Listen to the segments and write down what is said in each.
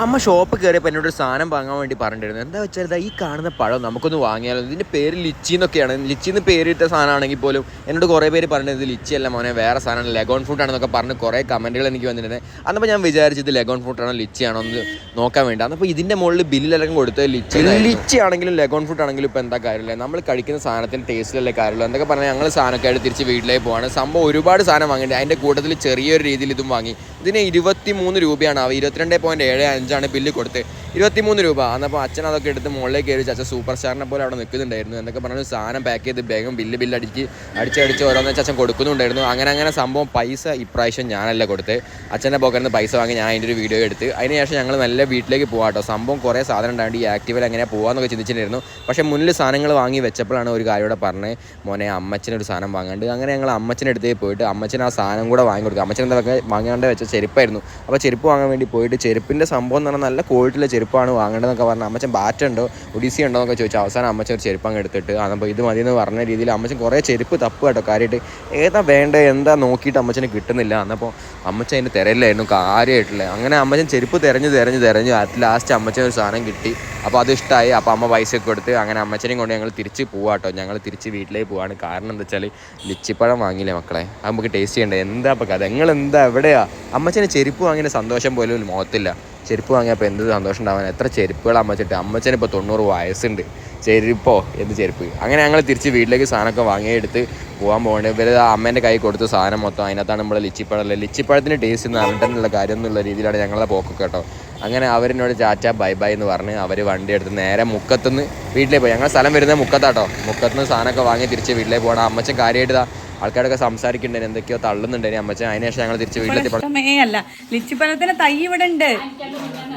അമ്മ ഷോപ്പ് കയറിയപ്പോൾ എന്നോട് സാധനം വാങ്ങാൻ വേണ്ടി പറഞ്ഞിരുന്നു. എന്താ വെച്ചാൽ ഈ കാണുന്ന പഴം നമുക്കൊന്ന് വാങ്ങിയാലോ? ഇതിന്റെ പേര് ലിച്ചി എന്നൊക്കെയാണ്. ലിച്ചി എന്ന് പേരിട്ട സാധനമാണെങ്കിൽ പോലും എന്നോട് കുറേ പേര് പറഞ്ഞത് ലിച്ചി അല്ല മോനെ വേറെ സാധനമാണ് ലെഗോൺ ഫ്രൂട്ട് ആണെന്നൊക്കെ പറഞ്ഞ് കുറേ കമന്റുകൾ എനിക്ക് വന്നിട്ടുണ്ട് അന്നപ്പോൾ ഞാൻ വിചാരിച്ചത് ലെഗോൺ ഫ്രൂട്ട് ആണോ ലിച്ചി ആണോ എന്ന് നോക്കാൻ വേണ്ടി. അന്നപ്പോൾ ഇതിന്റെ മുകളിൽ ബില്ലിലെല്ലാം കൊടുത്ത് ലിച്ചി ലിച്ചി ആണെങ്കിലും ലെഗോൺ ഫ്രൂട്ട് ആണെങ്കിലും ഇപ്പോൾ എന്താ കാര്യമില്ല നമ്മൾ കഴിക്കുന്ന സാധനത്തിന് ടേസ്റ്റിലല്ലേ കാര്യമുള്ളൂ? എന്തൊക്കെ പറഞ്ഞാൽ ഞങ്ങൾ സാധനമൊക്കെ ആയിട്ട് തിരിച്ച് വീട്ടിലേക്ക് പോവാണ്. സംഭവം ഒരുപാട് സാധനം വാങ്ങിയിട്ടുണ്ട്. അതിന്റെ കൂട്ടത്തിൽ ചെറിയൊരു രീതിയിൽ ഇതും വാങ്ങി. ഇതിന് ഇരുപത്തി മൂന്ന് രൂപയാണ്. അവ ഇരുപത്തിരണ്ട് പോയിന്റ് ഏഴ് അഞ്ചാണ് ബില്ല് കൊടുത്ത്. ഇരുപത്തിമൂന്ന് രൂപ. അന്നപ്പോൾ അച്ഛൻ അതൊക്കെ എടുത്ത് മുകളിലേക്ക് കയറി അച്ഛൻ സൂപ്പർ സ്റ്റാറിനെ പോലെ അവിടെ നിൽക്കുന്നുണ്ടായിരുന്നു എന്നൊക്കെ പറഞ്ഞു സാധനം പാക്ക് ചെയ്ത് വേഗം ബില്ല് ബില്ല് അടിച്ച് അടിച്ചടിച്ച് ഓരോന്ന് ചച്ചൻ കൊടുക്കുന്നുണ്ടായിരുന്നു. അങ്ങനെ അങ്ങനെ സംഭവം പൈസ ഇപ്രാവശ്യം ഞാനല്ല കൊടുത്ത്. അച്ഛന്റെ പോക്കറ്റിൽ നിന്ന് പൈസ വാങ്ങി ഞാൻ അതിന്റെ ഒരു വീഡിയോ എടുത്ത്. അതിന് ശേഷം ഞങ്ങൾ നല്ല വീട്ടിലേക്ക് പോകാം കേട്ടോ സംഭവം കുറേ സാധനം ഉണ്ടായത് ഈ ആക്റ്റീവിൽ എങ്ങനെ പോകാമെന്നൊക്കെ ചിന്തിച്ചിട്ടുണ്ടായിരുന്നു. പക്ഷേ മുന്നിൽ സാധനങ്ങൾ വാങ്ങി വെച്ചപ്പോഴാണ് ഒരു കാര്യം പറഞ്ഞത് മോനെ അമ്മച്ചനൊരു സാധനം വാങ്ങാണ്ട്. അങ്ങനെ ഞങ്ങൾ അമ്മച്ചന്റെ അടുത്തേക്ക് പോയിട്ട് അമ്മച്ചൻ ആ സാധനം കൂടെ വാങ്ങി കൊടുക്കുക അമ്മച്ചൻ എന്താ വാങ്ങാണ്ട് വെച്ച ചെരുപ്പായിരുന്നു. അപ്പോൾ ചെരുപ്പ് വാങ്ങാൻ വേണ്ടി പോയിട്ട് ചെരുപ്പിന്റെ സംഭവം എന്ന് പറഞ്ഞാൽ നല്ല ക്വാളിറ്റിയിലെ ചെരുപ്പാണ് വാങ്ങേണ്ടതെന്നൊക്കെ പറഞ്ഞാൽ അമ്മച്ചൻ ബാറ്റ് ഉണ്ടോ ഒഡീസി ഉണ്ടോ എന്നൊക്കെ ചോദിച്ചു. അവസാനം അമ്മച്ചൻ ഒരു ചെരുപ്പ് അങ്ങ് എടുത്തിട്ട് അപ്പോൾ ഇത് മതി എന്ന് പറഞ്ഞ രീതിയിൽ അമ്മച്ചൻ കുറേ ചെരുപ്പ് തപ്പ് കേട്ടോ. കാര്യമായിട്ട് ഏതാ വേണ്ടത് എന്താ നോക്കിയിട്ട് അമ്മച്ചന് കിട്ടുന്നില്ല. എന്നപ്പോൾ അമ്മച്ചൻ അതിന്റെ തിരയിലായിരുന്നു കാര്യമായിട്ടില്ല അങ്ങനെ അമ്മച്ചൻ ചെരുപ്പ് തിരഞ്ഞ് തിരഞ്ഞ് തിരഞ്ഞു. അറ്റ് ലാസ്റ്റ് അമ്മച്ചൻ ഒരു സാധനം കിട്ടി. അപ്പോൾ അത് ഇഷ്ടമായി അപ്പോൾ അമ്മ പൈസ ഒക്കെ കൊടുത്ത് അങ്ങനെ അമ്മച്ചനെയും കൊണ്ട് ഞങ്ങൾ തിരിച്ച് പോവാട്ടോ ഞങ്ങൾ തിരിച്ച് വീട്ടിലേക്ക് പോവാണ്. കാരണം എന്താ വെച്ചാൽ ലിച്ചിപ്പഴം വാങ്ങിയില്ലേ മക്കളെ? അത് നമുക്ക് ടേസ്റ്റ് ചെയ്യേണ്ടത് എന്താ അപ്പോൾ കഥ? നിങ്ങൾ എന്താ എവിടെയാ? അമ്മച്ചന് ചെരുപ്പ് വാങ്ങിയ സന്തോഷം പോലും മുഖത്തില്ല. ചെരുപ്പ് വാങ്ങിയപ്പോൾ എന്ത് സന്തോഷം ഉണ്ടാവാൻ എത്ര ചെരുപ്പുകൾ അമ്മച്ചിട്ട്? അമ്മച്ചന് ഇപ്പോൾ തൊണ്ണൂറ് വയസ്സുണ്ട്. ചെരുപ്പോ? എന്ത് ചെരുപ്പ്? അങ്ങനെ ഞങ്ങൾ തിരിച്ച് വീട്ടിലേക്ക് സാധനമൊക്കെ വാങ്ങിയെടുത്ത് പോകാൻ പോകേണ്ടത് ഇവർ അമ്മേന്റെ കൈ കൊടുത്ത സാധനം മൊത്തം അതിനകത്താണ് നമ്മൾ ലിച്ചിപ്പഴം. ലിച്ചിപ്പഴത്തിന് ടേസ്റ്റ് ഒന്നും അറിഞ്ഞിട്ടുള്ള കാര്യം എന്നുള്ള രീതിയിലാണ് ഞങ്ങളുടെ പോക്കൊക്കെ കേട്ടോ. അങ്ങനെ അവരെന്നോട് ചാറ്റ ബൈ ബൈ എന്ന് പറഞ്ഞ് അവർ വണ്ടി എടുത്ത് നേരെ മുക്കത്തുനിന്ന് വീട്ടിലേക്ക് പോയി. ഞങ്ങൾ സ്ഥലം വരുന്നത് മുക്കത്താട്ടോ മുക്കത്തുനിന്ന് സാധനമൊക്കെ വാങ്ങി തിരിച്ച് വീട്ടിലേക്ക് പോകണം അമ്മച്ചൻ കാര്യമായിട്ട് ആൾക്കാരൊക്കെ സംസാരിക്കുന്നുണ്ടായിരുന്നു എന്തൊക്കെയോ തള്ളുന്നുണ്ടായിരുന്നു അമ്മച്ചൻ അതിനുശേഷം ഞങ്ങൾ തിരിച്ചു വീട്ടിലെത്തി അല്ല. ലിച്ചിപ്പഴത്തിന് തൈ ഇവിടെ ഉണ്ട്.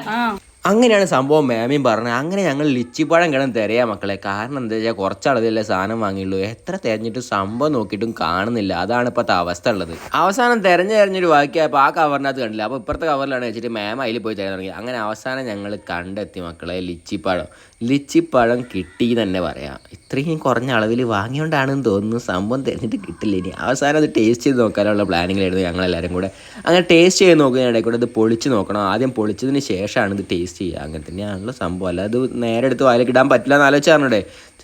ആ. അങ്ങനെയാണ് സംഭവം മാമിയും പറഞ്ഞത്. അങ്ങനെ ഞങ്ങൾ ലിച്ചിപ്പഴം കിടന്ന് തിരയാ മക്കളെ. കാരണം എന്താ വെച്ചാൽ കുറച്ചളവിലല്ലേ സാധനം വാങ്ങിയുള്ളൂ. എത്ര തിരഞ്ഞിട്ടും സംഭവം നോക്കിയിട്ടും കാണുന്നില്ല. അതാണ് ഇപ്പോഴത്തെ അവസ്ഥ ഉള്ളത്. അവസാനം തിരഞ്ഞു തിരഞ്ഞൊരു വാക്കിയായപ്പോൾ ആ കവറിനകത്ത് കണ്ടില്ല? അപ്പോൾ ഇപ്പുറത്തെ കവറിലാണ് വെച്ചിട്ട് മാം അതിൽ പോയി തിരഞ്ഞു തുടങ്ങി. അങ്ങനെ അവസാനം ഞങ്ങൾ കണ്ടെത്തി മക്കളെ ലിച്ചിപ്പഴം ലിച്ചിപ്പഴം കിട്ടി തന്നെ പറയാം. ഇത്രയും കുറഞ്ഞ അളവിൽ വാങ്ങിയോണ്ടാണെന്ന് തോന്നുന്നു. സംഭവം തിരഞ്ഞിട്ട് കിട്ടില്ല ഇനി. അവസാനം അത് ടേസ്റ്റ് ചെയ്ത് നോക്കാനുള്ള പ്ലാനിങ്ങിലായിരുന്നു ഞങ്ങളെല്ലാവരും കൂടെ. അങ്ങനെ ടേസ്റ്റ് ചെയ്ത് നോക്കുന്നതിനിടയിൽ കൂടെ ഇത് പൊളിച്ച് നോക്കണം. ആദ്യം പൊളിച്ചതിന് ശേഷമാണ് ഇത് ടേസ്റ്റ് ചെയ്യുക അങ്ങനെ തന്നെയാണല്ലോ സംഭവം. അല്ലാതെ നേരെ എടുത്ത് വായിലേക്ക് ഇടാൻ പറ്റില്ല എന്ന് ആലോചിച്ച്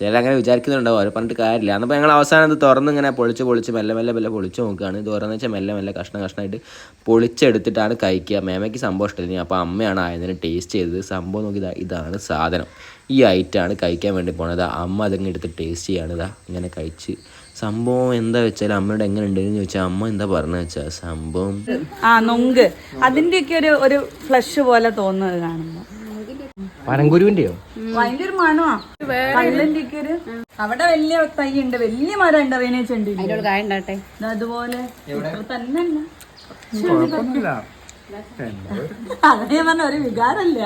അങ്ങനെ വിചാരിക്കുന്നുണ്ടാവും. അവർ പറഞ്ഞിട്ട് കാര്യമില്ല. അന്നപ്പോൾ ഞങ്ങൾ അവസാനം ഇത് തുറന്ന് ഇങ്ങനെ പൊളിച്ച് പൊളിച്ച് മെല്ലെ മെല്ലെ മെല്ലെ പൊളിച്ച് നോക്കുകയാണ്. ഇത് തുറന്ന് വെച്ചാൽ മെല്ലെ മെല്ലെ കഷ്ണം കഷ്ണമായിട്ട് പൊളിച്ചെടുത്തിട്ടാണ് കഴിക്കുക. മേമയ്ക്ക് സംഭവം ഇഷ്ടമില്ല. അപ്പോൾ അമ്മയാണ് ആയതിന് ടേസ്റ്റ് ചെയ്തത്. സംഭവം നോക്കി ഇതാണ് സാധനം. ഈ ഐറ്റമാണ് കഴിക്കാൻ വേണ്ടി പോണത്. അമ്മ അതങ്ങ് എടുത്ത് ടേസ്റ്റ് ചെയ്യാണ്. ഇതാ ഇങ്ങനെ കഴിച്ച്. സംഭവം എന്താ വെച്ചാൽ അമ്മയുടെ എങ്ങനെ ഉണ്ടെന്ന് ചോദിച്ചാൽ അമ്മ എന്താ പറഞ്ഞു വെച്ചാൽ സംഭവം ആ നൊങ്ക്. അതിന്റെയൊക്കെ ഒരു ഒരു ഫ്ലഷ് പോലെ തോന്നുന്നത് കാണുമ്പോ. പനങ്കുരുവിന്റെയോ? അതിന്റെ ഒരു കള്ളിന്റെ അവിടെ വലിയ തൈ ഉണ്ട് വലിയ മരം ഉണ്ട്. അതിനെ ചെണ്ടി അതുപോലെ ഇത്ര തന്നെ. അതേ പറഞ്ഞ ഒരു വികാരല്ല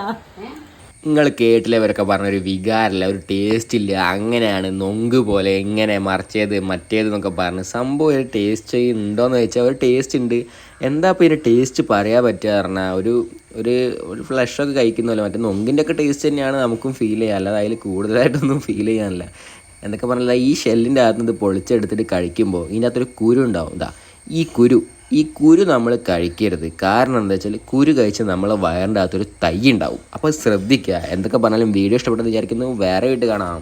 നിങ്ങൾ കേട്ടില്ലവരൊക്കെ പറഞ്ഞൊരു വികാരമില്ല ഒരു ടേസ്റ്റ് ഇല്ല. അങ്ങനെയാണ് നൊങ്ക് പോലെ എങ്ങനെ മറിച്ചത് മറ്റേത് എന്നൊക്കെ പറഞ്ഞ് സംഭവം ഒരു ടേസ്റ്റ് ഉണ്ടോയെന്ന് ചോദിച്ചാൽ ഒരു ടേസ്റ്റ് ഉണ്ട്. എന്താ ഇപ്പോൾ ഇതിന്റെ ടേസ്റ്റ് പറയാൻ പറ്റുക പറഞ്ഞാൽ ഒരു ഒരു ഒരു ഫ്ലഷൊക്കെ കഴിക്കുന്ന പോലെ മറ്റേ നൊങ്കിന്റെ ഒക്കെ ടേസ്റ്റ് തന്നെയാണ് നമുക്കും ഫീൽ ചെയ്യുക അല്ലാതെ അതിൽ കൂടുതലായിട്ടൊന്നും ഫീൽ ചെയ്യാനില്ല. എന്നൊക്കെ പറഞ്ഞാൽ ഈ ഷെല്ലിന്റെ അകത്ത് നിന്ന് പൊളിച്ചെടുത്തിട്ട് കഴിക്കുമ്പോൾ ഇതിന്റെ അകത്തൊരു കുരു ഉണ്ടാവും. ഇതാ ഈ കുരു ഈ കുരു നമ്മൾ കഴിക്കരുത്. കാരണം എന്താ വെച്ചാൽ കുരു കഴിച്ച് നമ്മളെ വയറിന്റെ അകത്തൊരു തൈ ഉണ്ടാവും. അപ്പോൾ ശ്രദ്ധിക്കുക എന്തൊക്കെ പറഞ്ഞാലും വീഡിയോ ഇഷ്ടപ്പെട്ടെന്ന് വിചാരിക്കുന്നു. വേറെ വീട്ട് കാണാം.